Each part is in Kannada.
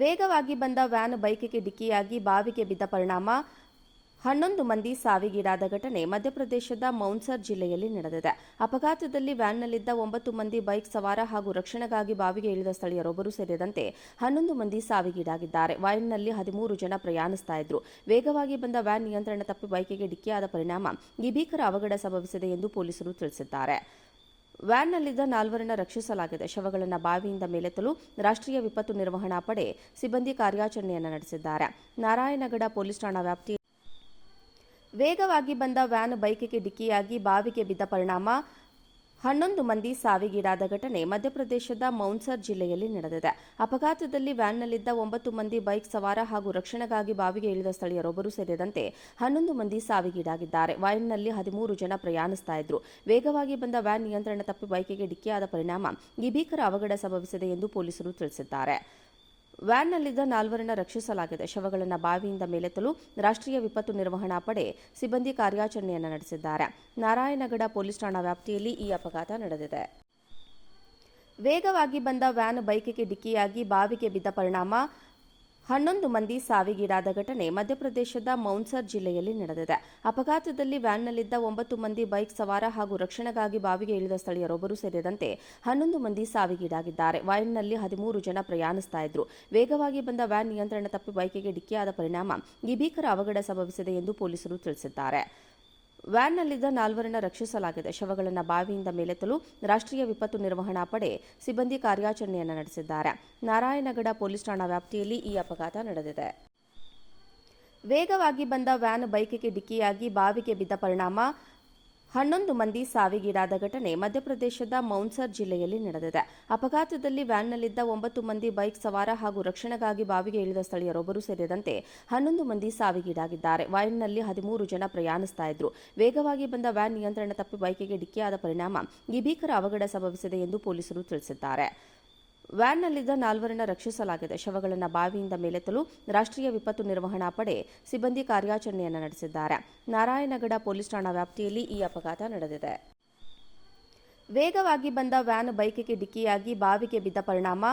ವೇಗವಾಗಿ ಬಂದ ವ್ಯಾನ್ ಬೈಕಿಗೆ ಡಿಕ್ಕಿಯಾಗಿ ಬಾವಿಗೆ ಬಿದ್ದ ಪರಿಣಾಮ. ಹನ್ನೊಂದು ಮಂದಿ ಸಾವಿಗೀಡಾದ ಘಟನೆ ಮಧ್ಯಪ್ರದೇಶದ ಮೌನ್ಸರ್ ಜಿಲ್ಲೆಯಲ್ಲಿ ನಡೆದಿದೆ. ಅಪಘಾತದಲ್ಲಿ ವ್ಯಾನ್ನಲ್ಲಿದ್ದ ಒಂಬತ್ತು ಮಂದಿ ಬೈಕ್ ಸವಾರ ಹಾಗೂ ರಕ್ಷಣೆಗಾಗಿ ಬಾವಿಗೆ ಇಳಿದ ಸ್ಥಳೀಯರೊಬ್ಬರು ಸೇರಿದಂತೆ ಹನ್ನೊಂದು ಮಂದಿ ಸಾವಿಗೀಡಾಗಿದ್ದಾರೆ. ವ್ಯಾನ್ನಲ್ಲಿ ಹದಿಮೂರು ಜನ ಪ್ರಯಾಣಿಸ್ತಾ ಇದ್ರು. ವೇಗವಾಗಿ ಬಂದ ವ್ಯಾನ್ ನಿಯಂತ್ರಣ ತಪ್ಪಿ ಬೈಕಿಗೆ ಡಿಕ್ಕಿಯಾದ ಪರಿಣಾಮ. ಈ ಭೀಕರ ಅವಘಡ ಸಂಭವಿಸಿದೆ ಎಂದು ಪೊಲೀಸರು ತಿಳಿಸಿದ್ದಾರೆ. ವ್ಯಾನ್ನಲ್ಲಿದ್ದ ನಾಲ್ವರನ್ನ ರಕ್ಷಿಸಲಾಗಿದೆ. ಶವಗಳನ್ನು ಬಾವಿಯಿಂದ ಮೇಲೆತ್ತಲು ರಾಷ್ಟ್ರೀಯ ವಿಪತ್ತು ನಿರ್ವಹಣಾ ಪಡೆ ಸಿಬ್ಬಂದಿ ಕಾರ್ಯಾಚರಣೆಯನ್ನು ನಡೆಸಿದ್ದಾರೆ. ನಾರಾಯಣಗಡ ಪೊಲೀಸ್ ಠಾಣಾ ವ್ಯಾಪ್ತಿ ವೇಗವಾಗಿ ಬಂದ ವ್ಯಾನ್ ಬೈಕಿಗೆ ಡಿಕ್ಕಿಯಾಗಿ ಬಾವಿಗೆ ಬಿದ್ದ ಪರಿಣಾಮ ಹನ್ನೊಂದು ಮಂದಿ ಸಾವಿಗೀಡಾದ ಘಟನೆ ಮಧ್ಯಪ್ರದೇಶದ ಮೌನ್ಸರ್ ಜಿಲ್ಲೆಯಲ್ಲಿ ನಡೆದಿದೆ. ಅಪಘಾತದಲ್ಲಿ ವ್ಯಾನ್ನಲ್ಲಿದ್ದ ಒಂಬತ್ತು ಮಂದಿ ಬೈಕ್ ಸವಾರ ಹಾಗೂ ರಕ್ಷಣೆಗಾಗಿ ಬಾವಿಗೆ ಇಳಿದ ಸ್ಥಳೀಯರೊಬ್ಬರು ಸೇರಿದಂತೆ ಹನ್ನೊಂದು ಮಂದಿ ಸಾವಿಗೀಡಾಗಿದ್ದಾರೆ. ವ್ಯಾನ್ನಲ್ಲಿ ಹದಿಮೂರು ಜನ ಪ್ರಯಾಣಿಸ್ತಾ ಇದ್ರು. ವೇಗವಾಗಿ ಬಂದ ವ್ಯಾನ್ ನಿಯಂತ್ರಣ ತಪ್ಪಿ ಬೈಕಿಗೆ ಡಿಕ್ಕಿಯಾದ ಪರಿಣಾಮ ಈ ಭೀಕರ ಅವಘಡ ಸಂಭವಿಸಿದೆ ಎಂದು ಪೊಲೀಸರು ತಿಳಿಸಿದ್ದಾರೆ. ವ್ಯಾನ್ನಲ್ಲಿದ್ದ ನಾಲ್ವರನ್ನ ರಕ್ಷಿಸಲಾಗಿದೆ. ಶವಗಳನ್ನು ಬಾವಿಯಿಂದ ಮೇಲೆತ್ತಲು ರಾಷ್ಟ್ರೀಯ ವಿಪತ್ತು ನಿರ್ವಹಣಾ ಪಡೆ ಸಿಬ್ಬಂದಿ ಕಾರ್ಯಾಚರಣೆಯನ್ನು ನಡೆಸಿದ್ದಾರೆ. ನಾರಾಯಣಗಡ ಪೊಲೀಸ್ ಠಾಣಾ ವ್ಯಾಪ್ತಿಯಲ್ಲಿ ಈ ಅಪಘಾತ ನಡೆದಿದೆ. ವೇಗವಾಗಿ ಬಂದ ವ್ಯಾನ್ ಬೈಕಿಗೆ ಡಿಕ್ಕಿಯಾಗಿ ಬಾವಿಗೆ ಬಿದ್ದ ಪರಿಣಾಮ ಹನ್ನೊಂದು ಮಂದಿ ಸಾವಿಗೀಡಾದ ಘಟನೆ ಮಧ್ಯಪ್ರದೇಶದ ಮೌನ್ಸರ್ ಜಿಲ್ಲೆಯಲ್ಲಿ ನಡೆದಿದೆ. ಅಪಘಾತದಲ್ಲಿ ವ್ಯಾನ್ನಲ್ಲಿದ್ದ ಒಂಬತ್ತು ಮಂದಿ ಬೈಕ್ ಸವಾರ ಹಾಗೂ ರಕ್ಷಣೆಗಾಗಿ ಬಾವಿಗೆ ಇಳಿದ ಸ್ಥಳೀಯರೊಬ್ಬರು ಸೇರಿದಂತೆ ಹನ್ನೊಂದು ಮಂದಿ ಸಾವಿಗೀಡಾಗಿದ್ದಾರೆ. ವ್ಯಾನ್ನಲ್ಲಿ ಹದಿಮೂರು ಜನ ಪ್ರಯಾಣಿಸ್ತಾ ಇದ್ರು. ವೇಗವಾಗಿ ಬಂದ ವ್ಯಾನ್ ನಿಯಂತ್ರಣ ತಪ್ಪಿ ಬೈಕಿಗೆ ಡಿಕ್ಕಿಯಾದ ಪರಿಣಾಮ, ಈ ಭೀಕರ ಅವಘಡ ಸಂಭವಿಸಿದೆ ಎಂದು ಪೊಲೀಸರು ತಿಳಿಸಿದ್ದಾರೆ. ವ್ಯಾನ್ನಲ್ಲಿದ್ದ ನಾಲ್ವರನ್ನ ರಕ್ಷಿಸಲಾಗಿದೆ. ಶವಗಳನ್ನು ಬಾವಿಯಿಂದ ಮೇಲೆತ್ತಲು ರಾಷ್ಟ್ರೀಯ ವಿಪತ್ತು ನಿರ್ವಹಣಾ ಪಡೆ ಸಿಬ್ಬಂದಿ ಕಾರ್ಯಾಚರಣೆಯನ್ನು ನಡೆಸಿದ್ದಾರೆ. ನಾರಾಯಣಗಡ ಪೊಲೀಸ್ ಠಾಣಾ ವ್ಯಾಪ್ತಿಯಲ್ಲಿ ಈ ಅಪಘಾತ ನಡೆದಿದೆ. ವೇಗವಾಗಿ ಬಂದ ವ್ಯಾನ್ ಬೈಕಿಗೆ ಡಿಕ್ಕಿಯಾಗಿ ಬಾವಿಗೆ ಬಿದ್ದ ಪರಿಣಾಮ ಹನ್ನೊಂದು ಮಂದಿ ಸಾವಿಗೀಡಾದ ಘಟನೆ ಮಧ್ಯಪ್ರದೇಶದ ಮೌನ್ಸರ್ ಜಿಲ್ಲೆಯಲ್ಲಿ ನಡೆದಿದೆ. ಅಪಘಾತದಲ್ಲಿ ವ್ಯಾನ್ನಲ್ಲಿದ್ದ ಒಂಬತ್ತು ಮಂದಿ ಬೈಕ್ ಸವಾರ ಹಾಗೂ ರಕ್ಷಣೆಗಾಗಿ ಬಾವಿಗೆ ಇಳಿದ ಸ್ಥಳೀಯರೊಬ್ಬರು ಸೇರಿದಂತೆ ಹನ್ನೊಂದು ಮಂದಿ ಸಾವಿಗೀಡಾಗಿದ್ದಾರೆ. ವ್ಯಾನ್ನಲ್ಲಿ ಹದಿಮೂರು ಜನ ಪ್ರಯಾಣಿಸ್ತಾ ಇದ್ರು. ವೇಗವಾಗಿ ಬಂದ ವ್ಯಾನ್ ನಿಯಂತ್ರಣ ತಪ್ಪಿ ಬೈಕಿಗೆ ಡಿಕ್ಕಿಯಾದ ಪರಿಣಾಮ ಈ ಭೀಕರ ಅವಘಡ ಸಂಭವಿಸಿದೆ ಎಂದು ಪೊಲೀಸರು ತಿಳಿಸಿದ್ದಾರೆ. ವ್ಯಾನ್ನಲ್ಲಿದ್ದ ನಾಲ್ವರನ್ನ ರಕ್ಷಿಸಲಾಗಿದೆ. ಶವಗಳನ್ನು ಬಾವಿಯಿಂದ ಮೇಲೆತ್ತಲು ರಾಷ್ಟ್ರೀಯ ವಿಪತ್ತು ನಿರ್ವಹಣಾ ಪಡೆ ಸಿಬ್ಬಂದಿ ಕಾರ್ಯಾಚರಣೆಯನ್ನು ನಡೆಸಿದ್ದಾರೆ. ನಾರಾಯಣಗಡ ಪೊಲೀಸ್ ಠಾಣಾ ವ್ಯಾಪ್ತಿಯಲ್ಲಿ ಈ ಅಪಘಾತ ನಡೆದಿದೆ. ವೇಗವಾಗಿ ಬಂದ ವ್ಯಾನ್ ಬೈಕಿಗೆ ಡಿಕ್ಕಿಯಾಗಿ ಬಾವಿಗೆ ಬಿದ್ದ ಪರಿಣಾಮ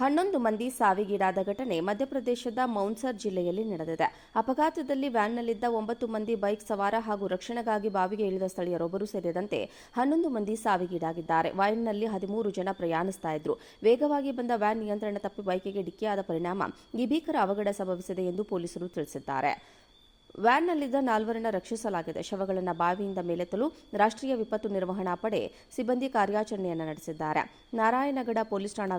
ಹನ್ನೊಂದು ಮಂದಿ ಸಾವಿಗೀಡಾದ ಘಟನೆ ಮಧ್ಯಪ್ರದೇಶದ ಮೌನ್ಸರ್ ಜಿಲ್ಲೆಯಲ್ಲಿ ನಡೆದಿದೆ. ಅಪಘಾತದಲ್ಲಿ ವ್ಯಾನ್ನಲ್ಲಿದ್ದ ಒಂಬತ್ತು ಮಂದಿ ಬೈಕ್ ಸವಾರ ಹಾಗೂ ರಕ್ಷಣೆಗಾಗಿ ಬಾವಿಗೆ ಇಳಿದ ಸ್ಥಳೀಯರೊಬ್ಬರು ಸೇರಿದಂತೆ ಹನ್ನೊಂದು ಮಂದಿ ಸಾವಿಗೀಡಾಗಿದ್ದಾರೆ. ವ್ಯಾನ್ನಲ್ಲಿ ಹದಿಮೂರು ಜನ ಪ್ರಯಾಣಿಸ್ತಾ ಇದ್ರು. ವೇಗವಾಗಿ ಬಂದ ವ್ಯಾನ್ ನಿಯಂತ್ರಣ ತಪ್ಪಿ ಬೈಕಿಗೆ ಡಿಕ್ಕಿಯಾದ ಪರಿಣಾಮ ಈ ಭೀಕರ ಅವಘಡ ಸಂಭವಿಸಿದೆ ಎಂದು ಪೊಲೀಸರು ತಿಳಿಸಿದ್ದಾರೆ. ವ್ಯಾನ್ನಲ್ಲಿದ್ದ ನಾಲ್ವರನ್ನ ರಕ್ಷಿಸಲಾಗಿದೆ. ಶವಗಳನ್ನು ಬಾವಿಯಿಂದ ಮೇಲೆತ್ತಲು ರಾಷ್ಟ್ರೀಯ ವಿಪತ್ತು ನಿರ್ವಹಣಾ ಪಡೆ ಸಿಬ್ಬಂದಿ ಕಾರ್ಯಾಚರಣೆಯನ್ನು ನಡೆಸಿದ್ದಾರೆ. ನಾರಾಯಣಗಡ ಪೊಲೀಸ್ ಠಾಣಾ